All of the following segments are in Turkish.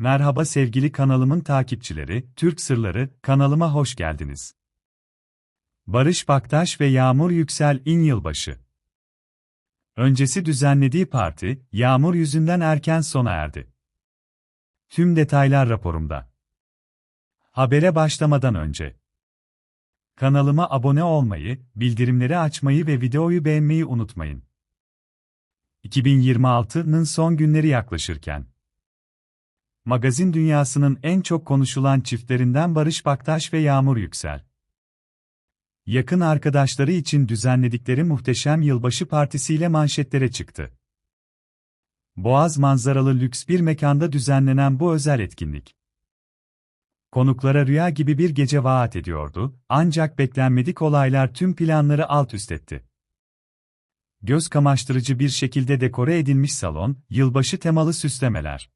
Merhaba sevgili kanalımın takipçileri, Türk Sırları kanalıma hoş geldiniz. Barış Baktaş ve Yağmur Yüksel in yılbaşı. Öncesi düzenlediği parti, yağmur yüzünden erken sona erdi. Tüm detaylar raporumda. Habere başlamadan önce kanalıma abone olmayı, bildirimleri açmayı ve videoyu beğenmeyi unutmayın. 2026'nın son günleri yaklaşırken Magazin dünyasının en çok konuşulan çiftlerinden Barış Baktaş ve Yağmur Yüksel. Yakın arkadaşları için düzenledikleri muhteşem yılbaşı partisiyle manşetlere çıktı. Boğaz manzaralı lüks bir mekanda düzenlenen bu özel etkinlik. Konuklara rüya gibi bir gece vaat ediyordu, ancak beklenmedik olaylar tüm planları alt üst etti. Göz kamaştırıcı bir şekilde dekore edilmiş salon, yılbaşı temalı süslemeler.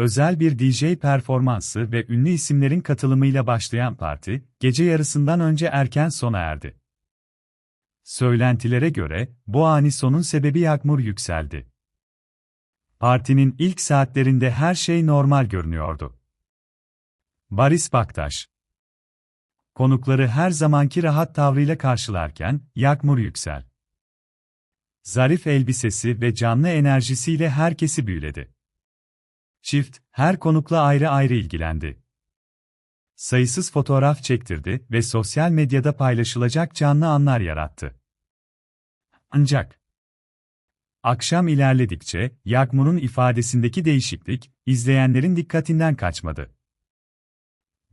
Özel bir DJ performansı ve ünlü isimlerin katılımıyla başlayan parti, gece yarısından önce erken sona erdi. Söylentilere göre, bu ani sonun sebebi yağmur yükseldi. Partinin ilk saatlerinde her şey normal görünüyordu. Baris Baktaş Konukları her zamanki rahat tavrıyla karşılarken, Yakmur Yüksel. Zarif elbisesi ve canlı enerjisiyle herkesi büyüledi. Çift, her konukla ayrı ayrı ilgilendi. Sayısız fotoğraf çektirdi ve sosyal medyada paylaşılacak canlı anlar yarattı. Ancak, akşam ilerledikçe, Yakmur'un ifadesindeki değişiklik, izleyenlerin dikkatinden kaçmadı.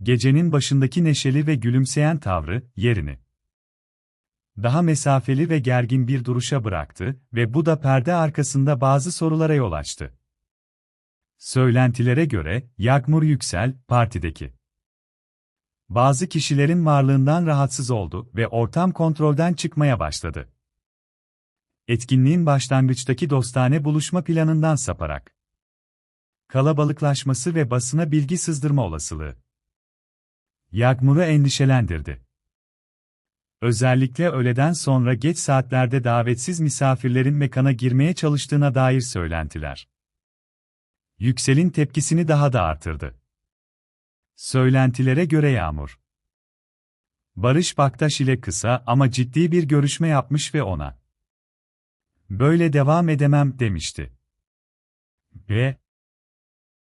Gecenin başındaki neşeli ve gülümseyen tavrı, yerini daha mesafeli ve gergin bir duruşa bıraktı ve bu da perde arkasında bazı sorulara yol açtı. Söylentilere göre, Yagmur Yüksel, partideki bazı kişilerin varlığından rahatsız oldu ve ortam kontrolden çıkmaya başladı. Etkinliğin başlangıçtaki dostane buluşma planından saparak kalabalıklaşması ve basına bilgi sızdırma olasılığı Yagmur'u endişelendirdi. Özellikle öğleden sonra geç saatlerde davetsiz misafirlerin mekana girmeye çalıştığına dair söylentiler. Yüksel'in tepkisini daha da artırdı. Söylentilere göre Yağmur. Barış Baktaş ile kısa ama ciddi bir görüşme yapmış ve ona böyle devam edemem demişti. Ve